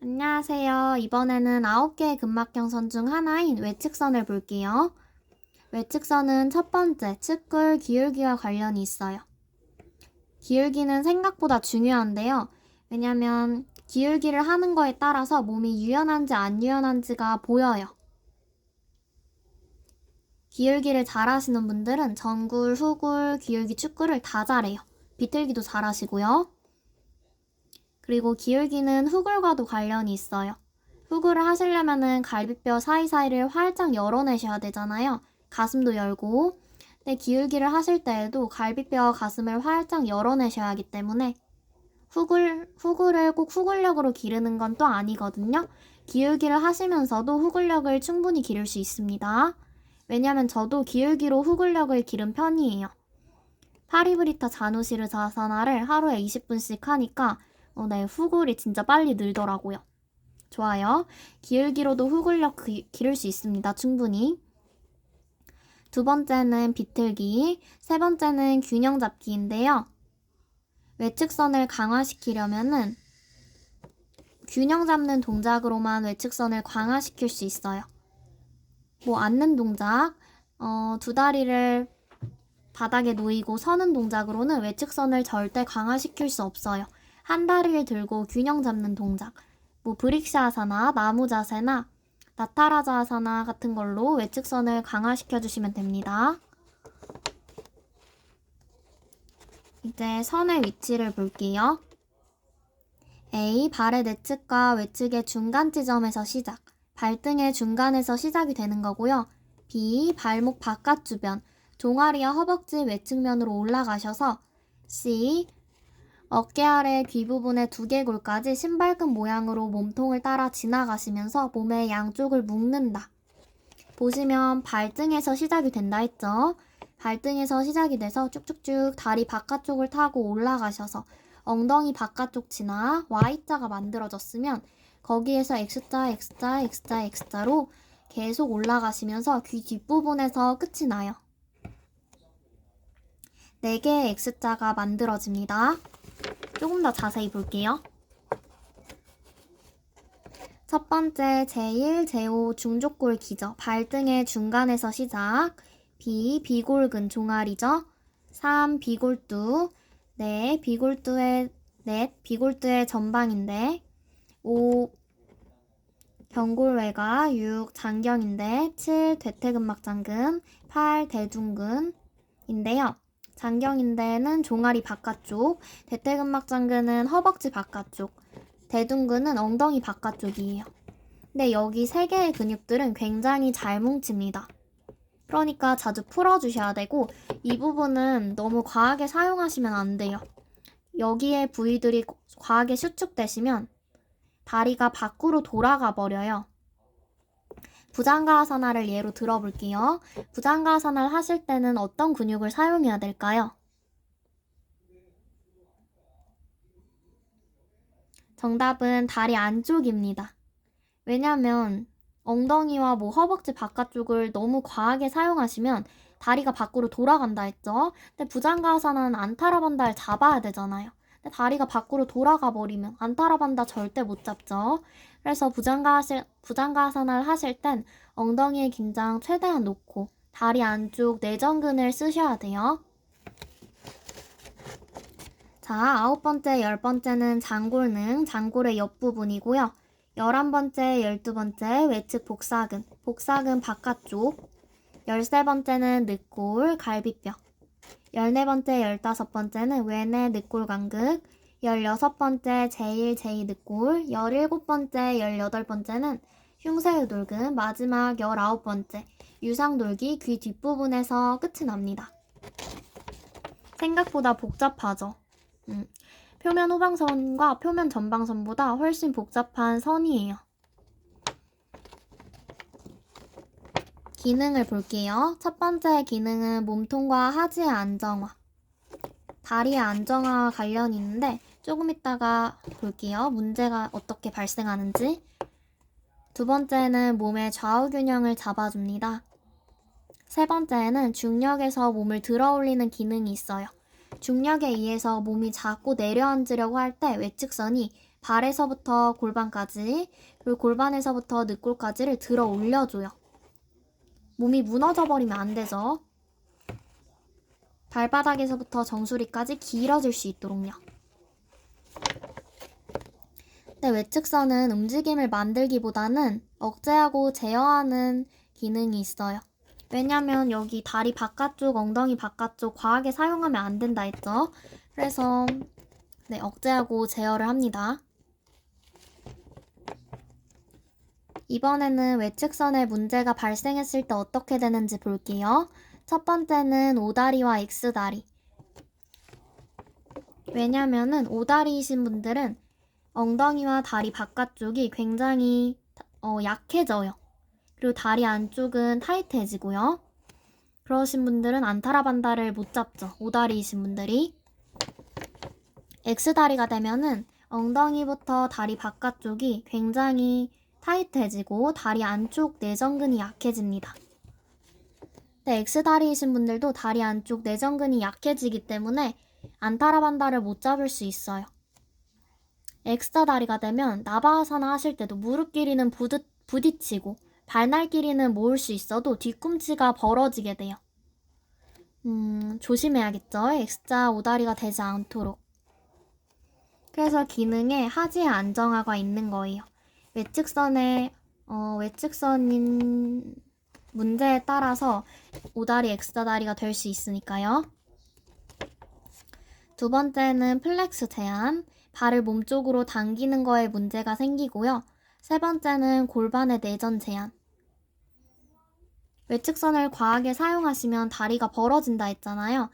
안녕하세요. 이번에는 9개의 근막경선 중 하나인 외측선을 볼게요. 외측선은 첫 번째, 측근 기울기와 관련이 있어요. 기울기는 생각보다 중요한데요. 왜냐면 기울기를 하는 거에 따라서 몸이 유연한지 안 유연한지가 보여요. 기울기를 잘 하시는 분들은 전굴, 후굴, 기울기, 축구를 다 잘해요. 비틀기도 잘 하시고요. 그리고 기울기는 후굴과도 관련이 있어요. 후굴을 하시려면은 갈비뼈 사이사이를 활짝 열어내셔야 되잖아요. 가슴도 열고. 근데 기울기를 하실 때에도 갈비뼈 가슴을 활짝 열어내셔야 하기 때문에 후굴, 후굴을 꼭 후굴력으로 기르는 건 또 아니거든요. 기울기를 하시면서도 후굴력을 충분히 기를 수 있습니다. 왜냐면 저도 기울기로 후굴력을 기른 편이에요. 파리브리타 자누시르 자사나를 하루에 20분씩 하니까 어, 네, 후굴이 진짜 빨리 늘더라고요. 좋아요. 기울기로도 후굴력 기, 기를 수 있습니다. 충분히. 두 번째는 비틀기, 세 번째는 균형 잡기인데요. 외측선을 강화시키려면은 균형 잡는 동작으로만 외측선을 강화시킬 수 있어요. 뭐 앉는 동작, 어, 두 다리를 바닥에 놓이고 서는 동작으로는 외측선을 절대 강화시킬 수 없어요. 한 다리를 들고 균형 잡는 동작, 뭐 브릭샤아사나 나무 자세나 나타라자 아사나 같은 걸로 외측선을 강화시켜 주시면 됩니다. 이제 선의 위치를 볼게요. A. 발의 내측과 외측의 중간 지점에서 시작. 발등의 중간에서 시작이 되는 거고요. B. 발목 바깥 주변. 종아리와 허벅지 외측면으로 올라가셔서 C. 어깨 아래 귀 부분의 두개골까지 신발끈 모양으로 몸통을 따라 지나가시면서 몸의 양쪽을 묶는다. 보시면 발등에서 시작이 된다 했죠? 발등에서 시작이 돼서 쭉쭉쭉 다리 바깥쪽을 타고 올라가셔서 엉덩이 바깥쪽 지나 Y자가 만들어졌으면 거기에서 X자, X자, X자, X자로 계속 올라가시면서 귀 뒷부분에서 끝이 나요. 4개의 X자가 만들어집니다. 조금 더 자세히 볼게요. 첫 번째 제1, 제5 중족골 기저 발등의 중간에서 시작 B. 비골근 종아리죠 3. 비골두 네, 비골두의 넷, 비골두의 전방인데 5. 경골외가 6. 장경인데 7. 대퇴근막장근 8. 대둔근인데요. 장경인대는 종아리 바깥쪽, 대퇴근막장근은 허벅지 바깥쪽, 대둔근은 엉덩이 바깥쪽이에요. 근데 여기 세 개의 근육들은 굉장히 잘 뭉칩니다. 그러니까 자주 풀어주셔야 되고 이 부분은 너무 과하게 사용하시면 안 돼요. 여기에 부위들이 과하게 수축되시면 다리가 밖으로 돌아가 버려요. 부장가하사나를 예로 들어볼게요. 부장가하사나를 하실 때는 어떤 근육을 사용해야 될까요? 정답은 다리 안쪽입니다. 왜냐면 엉덩이와 뭐 허벅지 바깥쪽을 너무 과하게 사용하시면 다리가 밖으로 돌아간다 했죠. 근데 부장가하사나는 안타라반다를 잡아야 되잖아요. 다리가 밖으로 돌아가 버리면 안타라반다 절대 못 잡죠. 그래서 부장가하실, 부장가하사나를 하실 땐 엉덩이의 긴장 최대한 놓고 다리 안쪽 내전근을 쓰셔야 돼요. 자, 아홉 번째, 열 번째는 장골능, 장골의 옆부분이고요. 열한 번째, 열두 번째, 외측 복사근, 복사근 바깥쪽. 열세 번째는 늑골, 갈비뼈. 열네 번째, 열다섯 번째는 외내 늑골 간극. 열여섯 번째, 제1, 제2 늑골. 열일곱 번째, 열여덟 번째는 흉쇄유돌근. 마지막 열아홉 번째, 유상 돌기 귀 뒷부분에서 끝이 납니다. 생각보다 복잡하죠. 음, 표면 후방선과 표면 전방선보다 훨씬 복잡한 선이에요. 기능을 볼게요. 첫 번째 기능은 몸통과 하지의 안정화. 다리의 안정화와 관련이 있는데 조금 이따가 볼게요. 문제가 어떻게 발생하는지. 두 번째는 몸의 좌우 균형을 잡아줍니다. 세 번째는 중력에서 몸을 들어 올리는 기능이 있어요. 중력에 의해서 몸이 자꾸 내려앉으려고 할 때 외측선이 발에서부터 골반까지 그리고 골반에서부터 늑골까지를 들어 올려줘요. 몸이 무너져 버리면 안 되죠. 발바닥에서부터 정수리까지 길어질 수 있도록요. 근데 외측선은 움직임을 만들기보다는 억제하고 제어하는 기능이 있어요. 왜냐면 여기 다리 바깥쪽, 엉덩이 바깥쪽 과하게 사용하면 안 된다 했죠. 그래서 네, 억제하고 제어를 합니다. 이번에는 외측선에 문제가 발생했을 때 어떻게 되는지 볼게요. 첫 번째는 오다리와 X다리. 왜냐면은 오다리이신 분들은 엉덩이와 다리 바깥쪽이 굉장히 어, 약해져요. 그리고 다리 안쪽은 타이트해지고요. 그러신 분들은 안타라반다를 못 잡죠. 오다리이신 분들이. X다리가 되면은 엉덩이부터 다리 바깥쪽이 굉장히 타이트해지고 다리 안쪽 내전근이 약해집니다. 네, X다리이신 분들도 다리 안쪽 내전근이 약해지기 때문에 안타라반다를 못 잡을 수 있어요. X자 다리가 되면 나바아사나 하실 때도 무릎 길이는 부딪, 부딪히고 발날 길이는 모을 수 있어도 뒤꿈치가 벌어지게 돼요. 음, 조심해야겠죠? X자 오다리가 되지 않도록. 그래서 기능에 하지의 안정화가 있는 거예요. 외측선의 어, 외측선인 문제에 따라서 오다리 X자 다리가 될 수 있으니까요. 두 번째는 플렉스 제한. 발을 몸쪽으로 당기는 거에 문제가 생기고요. 세 번째는 골반의 내전 제한. 외측선을 과하게 사용하시면 다리가 벌어진다 했잖아요.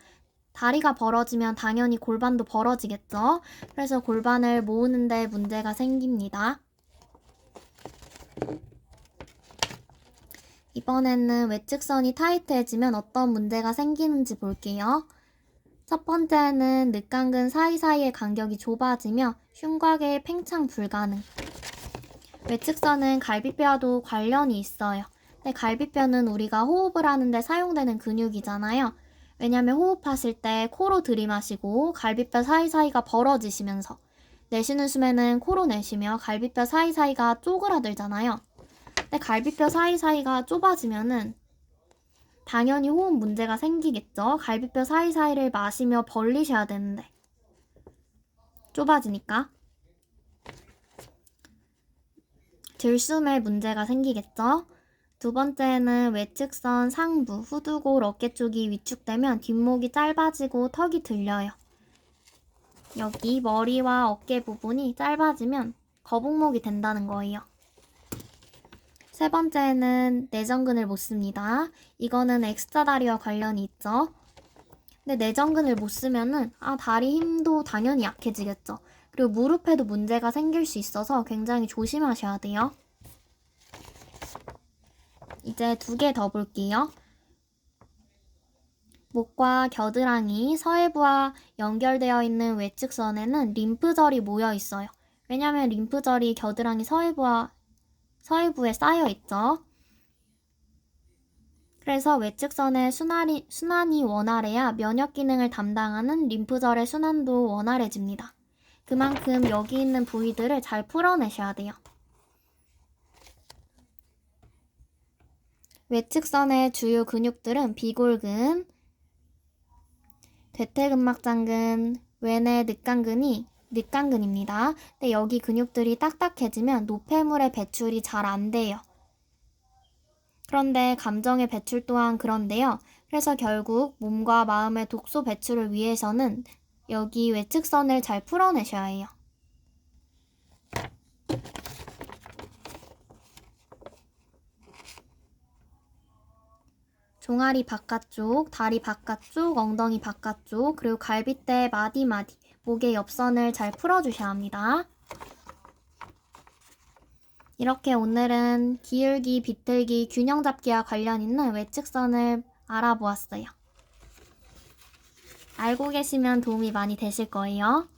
다리가 벌어지면 당연히 골반도 벌어지겠죠. 그래서 골반을 모으는데 문제가 생깁니다. 이번에는 외측선이 타이트해지면 어떤 문제가 생기는지 볼게요. 첫 번째는 늑강근 사이사이의 간격이 좁아지며 흉곽의 팽창 불가능. 외측선은 갈비뼈와도 관련이 있어요. 근데 갈비뼈는 우리가 호흡을 하는데 사용되는 근육이잖아요. 왜냐면 호흡하실 때 코로 들이마시고 갈비뼈 사이사이가 벌어지시면서 내쉬는 숨에는 코로 내쉬며 갈비뼈 사이사이가 쪼그라들잖아요. 근데 갈비뼈 사이사이가 좁아지면은 당연히 호흡 문제가 생기겠죠. 갈비뼈 사이사이를 마시며 벌리셔야 되는데. 좁아지니까. 들숨에 문제가 생기겠죠. 두 번째는 외측선 상부, 후두골 어깨 쪽이 위축되면 뒷목이 짧아지고 턱이 들려요. 여기 머리와 어깨 부분이 짧아지면 거북목이 된다는 거예요. 세 번째는 내전근을 못 씁니다. 이거는 X자 다리와 관련이 있죠. 근데 내전근을 못 쓰면은 아 다리 힘도 당연히 약해지겠죠. 그리고 무릎에도 문제가 생길 수 있어서 굉장히 조심하셔야 돼요. 이제 두 개 더 볼게요. 목과 겨드랑이, 서해부와 연결되어 있는 외측선에는 림프절이 모여 있어요. 왜냐하면 림프절이 겨드랑이 서해부와 서해부에 쌓여 있죠. 그래서 외측선의 순환이, 순환이 원활해야 면역 기능을 담당하는 림프절의 순환도 원활해집니다. 그만큼 여기 있는 부위들을 잘 풀어내셔야 돼요. 외측선의 주요 근육들은 비골근, 대퇴근막장근, 외내 늑강근이 늑강근입니다. 근데 여기 근육들이 딱딱해지면 노폐물의 배출이 잘 안 돼요. 그런데 감정의 배출 또한 그런데요. 그래서 결국 몸과 마음의 독소 배출을 위해서는 여기 외측선을 잘 풀어내셔야 해요. 종아리 바깥쪽, 다리 바깥쪽, 엉덩이 바깥쪽, 그리고 갈비뼈 마디마디, 목의 옆선을 잘 풀어주셔야 합니다. 이렇게 오늘은 기울기, 비틀기, 균형 잡기와 관련 있는 외측선을 알아보았어요. 알고 계시면 도움이 많이 되실 거예요.